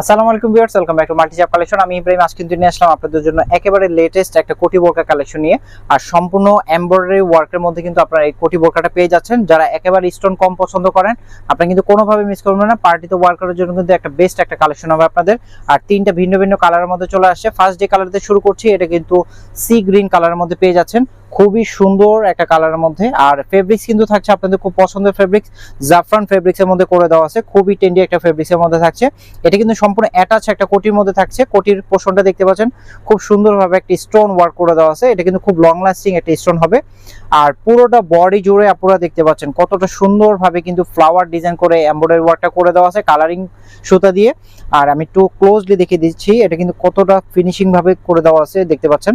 আসসালামু আলাইকুম viewers, welcome back to multi chap collection. আমি ইব্রাহিম আজ কিন্তু নিয়ে আসলাম আপনাদের জন্য একেবারে লেটেস্ট একটা কোটি বোরকা কালেকশন নিয়ে। আর সম্পূর্ণ এমব্রয়ডারি ওয়ার্কের মধ্যে কিন্তু আপনারা এই কোটি বোরকাটা পেয়ে যাচ্ছেন। যারা একেবারে স্টোন কম পছন্দ করেন, আপনারা কিন্তু কোনোভাবে মিস করবেন না। পার্টিতে ওয়ার করার জন্য কিন্তু একটা বেস্ট একটা কালেকশন হবে আপনাদের। আর তিনটা ভিন্ন ভিন্ন কালারের মধ্যে চলে আসছে। ফার্স্ট ডে কালার দিয়ে শুরু করছি, এটা কিন্তু সি গ্রিন কালারের মধ্যে পেয়ে যাচ্ছেন। খুবই সুন্দর একটা কালারের মধ্যে। আর ফেব্রিক্স কিন্তু থাকছে আপনাদের খুব পছন্দের ফেব্রিক্স জাফরান ফেব্রিক্সের মধ্যে করে দেওয়া আছে। খুবই টেন্ডি একটা ফেব্রিক্সের মধ্যে থাকছে। এটা কিন্তু সম্পূর্ণ অ্যাটাচ একটা কোটির মধ্যে থাকছে। কোটির পোর্শনটা দেখতে পাচ্ছেন। খুব সুন্দরভাবে একটা স্টোন ওয়ার্ক করে দেওয়া আছে। এটা কিন্তু খুব লং লাস্টিং একটা স্টোন হবে। আর পুরোটা বডি জুড়ে আপনারা দেখতে পাচ্ছেন, কতটা সুন্দরভাবে কিন্তু ফ্লাওয়ার ডিজাইন করে এমব্রয়ডারি ওয়ার্কটা করে দেওয়া আছে কালারিং সুতা দিয়ে। আর আমি একটু ক্লোজলি দেখিয়ে দিচ্ছি, এটা কিন্তু কতটা ফিনিশিং ভাবে করে দেওয়া আছে দেখতে পাচ্ছেন।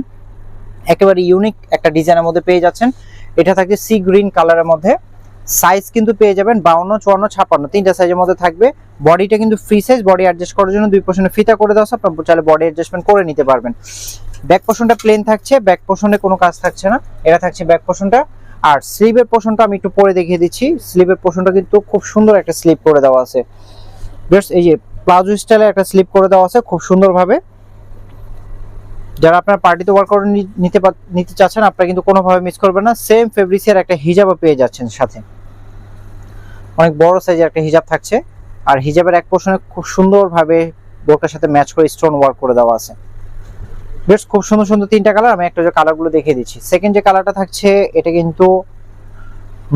একেবারে ইউনিক একটা ডিজাইনের মধ্যে পেয়ে যাচ্ছেন। এটা থাকছে সি গ্রিন কালারের মধ্যে। সাইজ কিন্তু পেয়ে যাবেন বাউন্ন, চুয়ান্ন ছাপান্ন তিনটা সাইজের মধ্যে থাকবে। বডিটা কিন্তু ফ্রি সাইজ বডি অ্যাডজাস্ট করার জন্য দুই পোর্শনে ফিতা করে দেওয়া আপনার চাইলে বডি অ্যাডজাস্টমেন্ট করে নিতে পারবেন। ব্যাক পোর্শনটা প্লেন থাকছে ব্যাক পোর্শনে কোনো কাজ থাকছে না। এটা থাকছে ব্যাক পোর্শনটা আর স্লিভের পোর্শনটা আমি একটু পরে দেখিয়ে দিচ্ছি। স্লিভের পোর্শনটা কিন্তু খুব সুন্দর একটা স্লিপ করে দেওয়া আছে। জাস্ট এই যে প্লাজো স্টাইলে একটা স্লিপ করে দেওয়া আছে, খুব সুন্দরভাবে। যারা আপনার পার্টিতে ওয়ার্ক করে নিতে নিতে চাচ্ছেন, আপনারা কিন্তু কোনোভাবে মিস করবেন না। সেম ফেব্রিক্সের একটা হিজাবও পেয়ে যাচ্ছেন সাথে। অনেক বড় সাইজের একটা হিজাব থাকছে। আর হিজাবের এক পোর্শনে খুব সুন্দরভাবে বোরকার সাথে ম্যাচ করে স্টোন ওয়ার্ক করে দেওয়া আছে। বেশ, খুব সুন্দর সুন্দর তিনটা কালার আমি একটা যে কালারগুলো দেখিয়ে দিচ্ছি। সেকেন্ড যে কালারটা থাকছে, এটা কিন্তু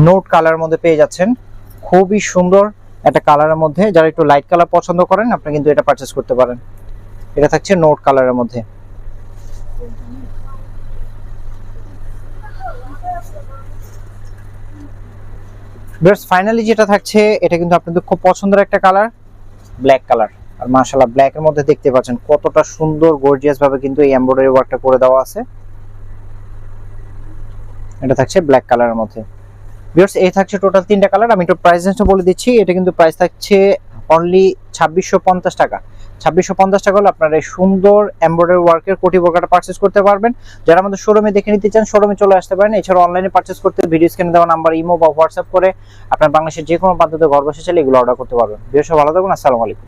নোট কালার মধ্যে পেয়ে যাচ্ছেন। খুবই সুন্দর একটা কালারের মধ্যে। যারা একটু লাইট কালার পছন্দ করেন আপনি কিন্তু এটা পারচেস করতে পারেন। এটা থাকছে নোট কালারের মধ্যে। বেস্ট ফাইনালি যেটা থাকছে, এটা কিন্তু আপনাদের খুব পছন্দের একটা কালার ব্ল্যাক কালার আর মাশাআল্লাহ ব্ল্যাক এর মধ্যে দেখতে পাচ্ছেন কতটা সুন্দর গর্জিয়াস ভাবে কিন্তু এই এমব্রয়ডারি ওয়ার্কটা করে দেওয়া আছে। এটা থাকছে ব্ল্যাক কালারের মধ্যে। ভিউয়ার্স এই থাকছে টোটাল তিনটা কালার আমি একটু প্রাইস বলে দিচ্ছি। এটা কিন্তু প্রাইস থাকছে অনলি ছাব্বিশশো টাকা। ছাব্বিশশো পঞ্চাশ টাকা হলে আপনারা এই সুন্দর এম্বয়ডারি ওয়ার্কের কোটি বোরকাটা পারচেস করতে পারবেন। যারা আমাদের শোরুমে দেখে নিতে চান শোরুমে চলে আসতে পারেন। এছাড়া অনলাইনে পার্চেস করতে ভিডিও স্ক্রিনে দেওয়া নাম্বার ইমো বা হোয়াটসঅ্যাপ করে আপনার বাংলাদেশের যে কোনো প্রান্ততে ঘর বসে চাইলে এগুলো অর্ডার করতে পারবেন। বিশেষ ভালো থাকুন, আসসালামু আলাইকুম।